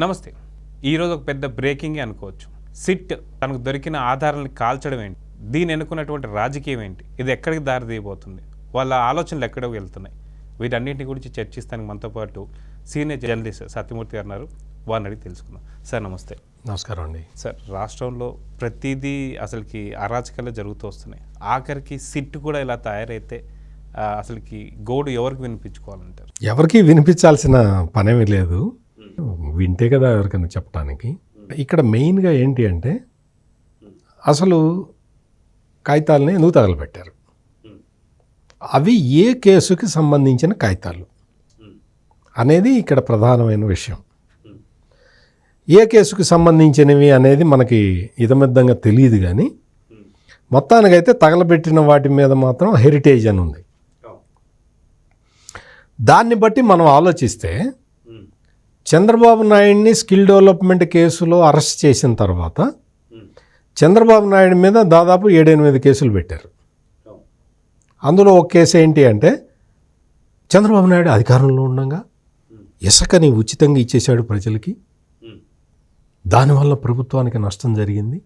నమస్తే. ఈరోజు ఒక పెద్ద బ్రేకింగ్ అనుకోవచ్చు. సిట్ తనకు దొరికిన ఆధారాలను కాల్చడం ఏంటి? దీని ఎన్నుకున్నటువంటి రాజకీయం ఏంటి? ఇది ఎక్కడికి దారి తీయబోతుంది వాళ్ళ ఆలోచనలు ఎక్కడికి వెళ్తున్నాయి. వీటన్నింటి గురించి చర్చిస్తానికి మనతో పాటు సీనియర్ జర్నలిస్ట్ సత్యమూర్తి గారు ఉన్నారు. వారిని అడిగి తెలుసుకుందాం. సార్ నమస్తే. నమస్కారం అండి. సార్ రాష్ట్రంలో ప్రతిదీ అసలుకి అరాచకాలే జరుగుతూ వస్తున్నాయి. ఆఖరికి సిట్ కూడా ఇలా తయారైతే అసలుకి గోడు ఎవరికి వినిపించుకోవాలంటారు? ఎవరికి వినిపించాల్సిన పనేమీ లేదు. వింటే కదా ఎవరికైనా చెప్పడానికి ఇక్కడ మెయిన్గా ఏంటి అంటే అసలు కాగితాలని ఎందుకు తగలబెట్టారు అవి ఏ కేసుకి సంబంధించిన కాగితాలు? అనేది ఇక్కడ ప్రధానమైన విషయం. ఏ కేసుకు సంబంధించినవి అనేది మనకి ఇదమిద్దంగా తెలియదు కానీ మొత్తానికైతే తగలబెట్టిన వాటి మీద మాత్రం హెరిటేజ్ అని ఉంది. దాన్ని బట్టి మనం ఆలోచిస్తే చంద్రబాబు నాయుడిని స్కిల్ డెవలప్మెంట్ కేసులో అరెస్ట్ చేసిన తర్వాత చంద్రబాబు నాయుడు మీద దాదాపు ఏడెనిమిది కేసులు పెట్టారు. అందులో ఒక కేసు ఏంటి అంటే చంద్రబాబు నాయుడు అధికారంలో ఉండగా ఇసుకని ఉచితంగా ఇచ్చేశాడు ప్రజలకి. దానివల్ల ప్రభుత్వానికి నష్టం జరిగింది.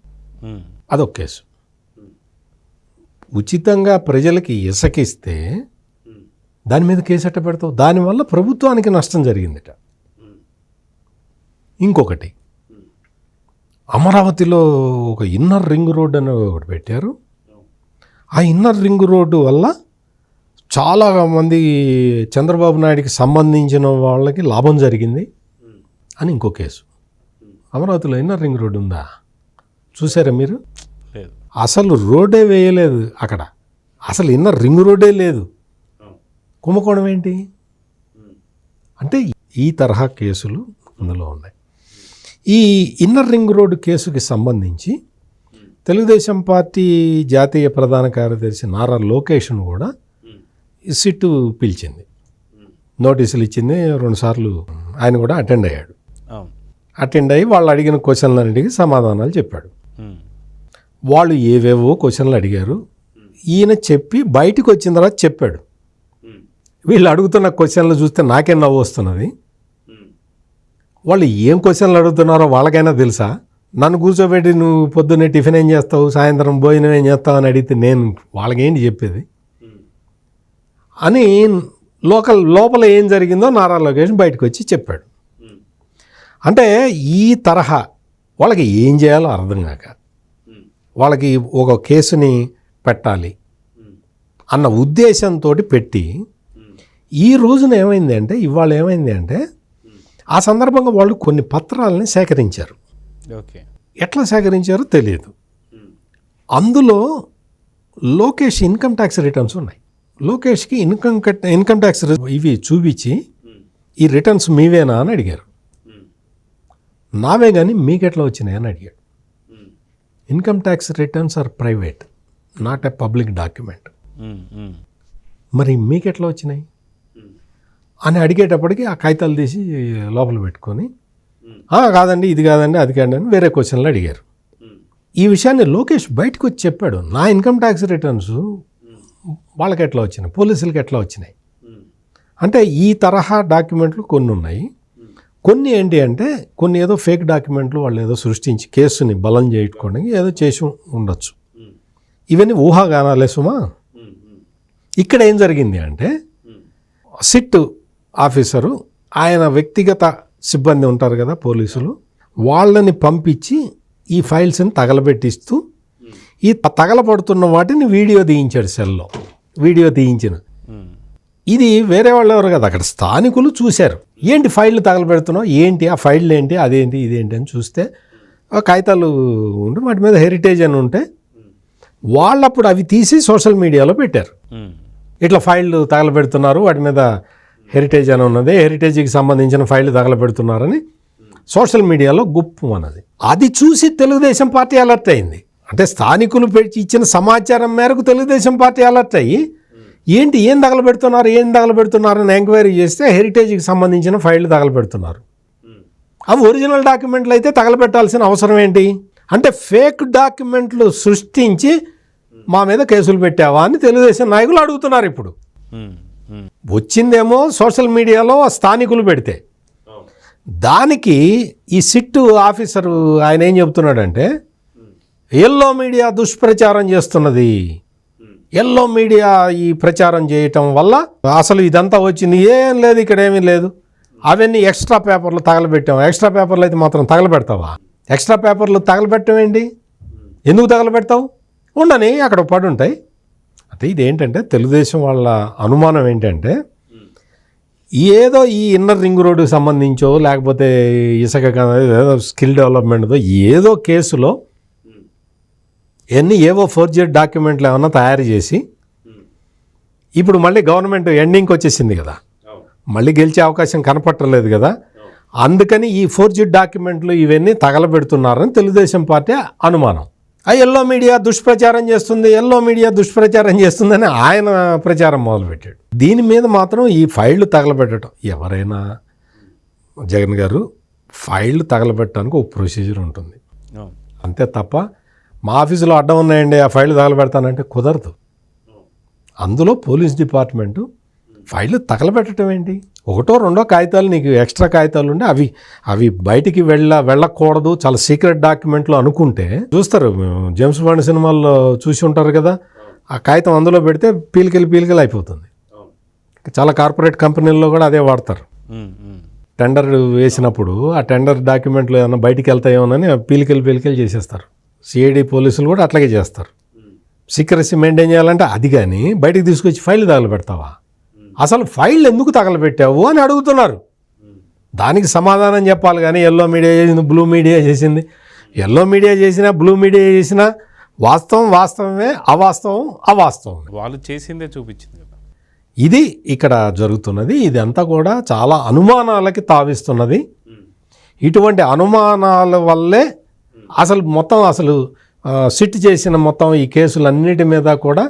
అదొక కేసు. ఉచితంగా ప్రజలకి ఇసుకిస్తే దాని మీద కేసు ఎట్ట పెడతావు దానివల్ల ప్రభుత్వానికి నష్టం జరిగిందిట. ఇంకొకటి. అమరావతిలో ఒక ఇన్నర్ రింగ్ రోడ్ అని ఒకటి పెట్టారు. ఆ ఇన్నర్ రింగ్ రోడ్డు వల్ల చాలా మంది చంద్రబాబు నాయుడికి సంబంధించిన వాళ్ళకి లాభం జరిగింది అని ఇంకో కేసు. అమరావతిలో ఇన్నర్ రింగ్ రోడ్డు ఉందా? చూసారా మీరు? లేదు. అసలు రోడ్డే వేయలేదు అక్కడ. అసలు ఇన్నర్ రింగ్ రోడ్డే లేదు. కుంభకోణం ఏంటి? అంటే ఈ తరహా కేసులు అందులో ఉన్నాయి. ఈ ఇన్నర్ రింగ్ రోడ్డు కేసుకి సంబంధించి తెలుగుదేశం పార్టీ జాతీయ ప్రధాన కార్యదర్శి నారా లోకేష్ను కూడా సిట్టు పిలిచింది. నోటీసులు ఇచ్చింది రెండుసార్లు ఆయన కూడా అటెండ్ అయ్యాడు. అటెండ్ అయ్యి వాళ్ళు అడిగిన క్వశ్చన్లన్నిటికీ సమాధానాలు చెప్పాడు. వాళ్ళు ఏవేవో క్వశ్చన్లు అడిగారు. ఈయన చెప్పి బయటికి వచ్చిన తర్వాత చెప్పాడు. వీళ్ళు అడుగుతున్న క్వశ్చన్లు చూస్తే నాకే నవ్వు వస్తున్నది? వాళ్ళు ఏం క్వశ్చన్లు అడుగుతున్నారో వాళ్ళకైనా తెలుసా? నన్ను కూర్చోబెట్టి నువ్వు పొద్దున్నే టిఫిన్ ఏం చేస్తావు? సాయంత్రం భోజనం ఏం చేస్తావు అని అడిగితే నేను వాళ్ళకేంటి చెప్పేది? అని లోకల్ లోపల ఏం జరిగిందో నారా లోకేష్ బయటకు వచ్చి చెప్పాడు. అంటే ఈ తరహా వాళ్ళకి ఏం చేయాలో అర్థం కాక వాళ్ళకి ఒక కేసుని పెట్టాలి అన్న ఉద్దేశంతో పెట్టి ఈ రోజున ఏమైంది అంటే ఇవాళ ఏమైంది అంటే ఆ సందర్భంగా వాళ్ళు కొన్ని పత్రాలని సేకరించారు. ఓకే. ఎట్లా సేకరించారో తెలియదు. అందులో లోకేష్ ఇన్కమ్ ట్యాక్స్ రిటర్న్స్ ఉన్నాయి. లోకేష్కి ఇన్కమ్ కట్ ఇన్కమ్ ట్యాక్స్ ఇవి చూపించి ఈ రిటర్న్స్ మీవేనా అని అడిగారు. నావే కానీ మీకెట్లా వచ్చినాయి అని అడిగాడు. Income tax returns are private not a public document. మరి మీకెట్లా వచ్చినాయి? అని అడిగేటప్పటికి ఆ కాగితాలు తీసి లోపల పెట్టుకొని "ఆ, కాదండి ఇది కాదండి అది కాదండి అని వేరే క్వశ్చన్లు అడిగారు. ఈ విషయాన్ని లోకేష్ బయటకు వచ్చి చెప్పాడు. నా ఇన్కమ్ ట్యాక్స్ రిటర్న్స్ వాళ్ళకి ఎట్లా వచ్చినాయి? పోలీసులకి ఎట్లా వచ్చినాయి? అంటే ఈ తరహా డాక్యుమెంట్లు కొన్ని ఉన్నాయి. కొన్ని ఏంటి అంటే కొన్ని ఏదో ఫేక్ డాక్యుమెంట్లు వాళ్ళు ఏదో సృష్టించి కేసుని బలం చేయడానికి ఏదో చేసి ఉండొచ్చు. ఇవన్నీ ఊహాగానాలే సుమా. ఇక్కడ ఏం జరిగింది అంటే సిట్ ఆఫీసరు ఆయన వ్యక్తిగత సిబ్బంది ఉంటారు కదా పోలీసులు వాళ్ళని పంపించి ఈ ఫైల్స్ని తగలబెట్టిస్తూ ఈ తగలబడుతున్న వాటిని వీడియో తీయించాడు సెల్లో. వీడియో తీయించిన. ఇది వేరే వాళ్ళు ఎవరు కదా అక్కడ స్థానికులు చూశారు. ఏంటి ఫైళ్ళు తగలబెడుతున్నావు? ఏంటి? ఆ ఫైళ్ళు ఏంటి? అదేంటి? ఇదేంటి? అని చూస్తే కాగితాలు ఉంటే వాటి మీద హెరిటేజ్ అని ఉంటే వాళ్ళప్పుడు అవి తీసి సోషల్ మీడియాలో పెట్టారు. ఇట్లా ఫైళ్ళు తగలబెడుతున్నారు వాటి మీద హెరిటేజ్ అని ఉన్నది. హెరిటేజ్కి సంబంధించిన ఫైళ్ళు తగలబెడుతున్నారని సోషల్ మీడియాలో గుప్పు అన్నది. అది చూసి తెలుగుదేశం పార్టీ అలర్ట్ అయింది. అంటే స్థానికులు పెట్టి ఇచ్చిన సమాచారం మేరకు తెలుగుదేశం పార్టీ అలర్ట్ అయ్యి ఏంటి ఏం తగలబెడుతున్నారు ఏం తగలబెడుతున్నారు అని ఎంక్వైరీ చేస్తే హెరిటేజ్కి సంబంధించిన ఫైళ్ళు తగలబెడుతున్నారు అవి ఒరిజినల్ డాక్యుమెంట్లు అయితే తగలబెట్టాల్సిన అవసరం ఏంటి? అంటే ఫేక్ డాక్యుమెంట్లు సృష్టించి మా మీద కేసులు పెట్టావా అని తెలుగుదేశం నాయకులు అడుగుతున్నారు ఇప్పుడు. వచ్చిందేమో సోషల్ మీడియాలో స్థానికులు పెడితే. దానికి ఈ సిట్టు ఆఫీసరు ఆయన ఏం చెబుతున్నాడంటే ఎల్లో మీడియా దుష్ప్రచారం చేస్తున్నది. ఎల్లో మీడియా ఈ ప్రచారం చేయటం వల్ల అసలు ఇదంతా వచ్చింది. ఏం లేదు ఇక్కడ ఏమీ లేదు. అవన్నీ ఎక్స్ట్రా పేపర్లు తగలబెట్టాం. ఎక్స్ట్రా పేపర్లు అయితే మాత్రం తగలబెడతావా? ఎక్స్ట్రా పేపర్లు తగలబెట్టడం ఏంటి? ఎందుకు తగలబెడతావు? ఉండని అక్కడ పడి ఉంటాయి అయితే ఇదేంటంటే తెలుగుదేశం వాళ్ళ అనుమానం ఏంటంటే ఏదో ఈ ఇన్నర్ రింగ్ రోడ్డుకి సంబంధించో లేకపోతే ఇసుక ఏదో స్కిల్ డెవలప్మెంట్తో ఏదో కేసులో ఎన్ని ఏవో ఫోర్జెడ్ డాక్యుమెంట్లు ఏమన్నా తయారు చేసి ఇప్పుడు మళ్ళీ గవర్నమెంట్ ఎండింగ్కి వచ్చేసింది కదా. మళ్ళీ గెలిచే అవకాశం కనపట్టలేదు కదా. అందుకని ఈ ఫోర్జెడ్ డాక్యుమెంట్లు ఇవన్నీ తగలబెడుతున్నారని తెలుగుదేశం పార్టీ అనుమానం. ఆ ఎల్లో మీడియా దుష్ప్రచారం చేస్తుంది ఎల్లో మీడియా దుష్ప్రచారం చేస్తుందని ఆయన ప్రచారం మొదలుపెట్టాడు. దీని మీద మాత్రం ఈ ఫైళ్ళు తగలబెట్టడం ఎవరైనా జగన్ గారు ఫైళ్ళు తగలబెట్టడానికి ఒక ప్రొసీజర్ ఉంటుంది. అంతే తప్ప మా ఆఫీసులో అడ్డం ఉన్నాయండి ఆ ఫైల్ తగలబెడతానంటే కుదరదు. అందులో పోలీస్ డిపార్ట్మెంటు ఫైళ్ళు తగలబెట్టడం ఏంటి? ఒకటో రెండో కాగితాలు నీకు ఎక్స్ట్రా కాగితాలు ఉంటే అవి అవి బయటికి వెళ్ళ వెళ్ళకూడదు. చాలా సీక్రెట్ డాక్యుమెంట్లు అనుకుంటే చూస్తారు. జేమ్స్ బాండ్ సినిమాల్లో చూసి ఉంటారు కదా ఆ కాగితం అందులో పెడితే పీలికలు పీలికలు అయిపోతుంది. చాలా కార్పొరేట్ కంపెనీల్లో కూడా అదే వాడతారు. టెండర్ వేసినప్పుడు ఆ టెండర్ డాక్యుమెంట్లు ఏమైనా బయటికి వెళ్తాయేమోనని పీలికలు పీలికలు చేసేస్తారు. సిఐడి పోలీసులు కూడా అట్లాగే చేస్తారు. సీక్రసీ మెయింటైన్ చేయాలంటే అది కానీ బయటికి తీసుకొచ్చి ఫైల్ తగలబెడతావా? అసలు ఫైల్ ఎందుకు తగలబెట్టావు అని అడుగుతున్నారు. దానికి సమాధానం చెప్పాలి కానీ ఎల్లో మీడియా చేసింది బ్లూ మీడియా చేసింది. ఎల్లో మీడియా చేసినా బ్లూ మీడియా చేసినా వాస్తవం వాస్తవమే అవాస్తవం అవాస్తవం వాళ్ళు చేసిందే చూపించింది ఇది ఇక్కడ జరుగుతున్నది. ఇదంతా కూడా చాలా అనుమానాలకి తావిస్తున్నది. ఇటువంటి అనుమానాల వల్లే అసలు మొత్తం అసలు సిట్ చేసిన మొత్తం ఈ కేసులన్నిటి మీద కూడా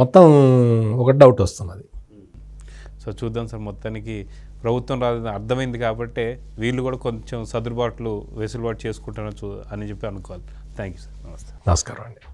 మొత్తం ఒక డౌట్ వస్తున్నది. సో చూద్దాం సార్ మొత్తానికి ప్రభుత్వం రాదని అర్థమైంది కాబట్టి వీళ్ళు కూడా కొంచెం సదురుబాట్లు వెసులుబాటు చేసుకుంటారని చూ అని చెప్పి అనుకోవాలి. Thank you sir. నమస్తే. నమస్కారం అండి.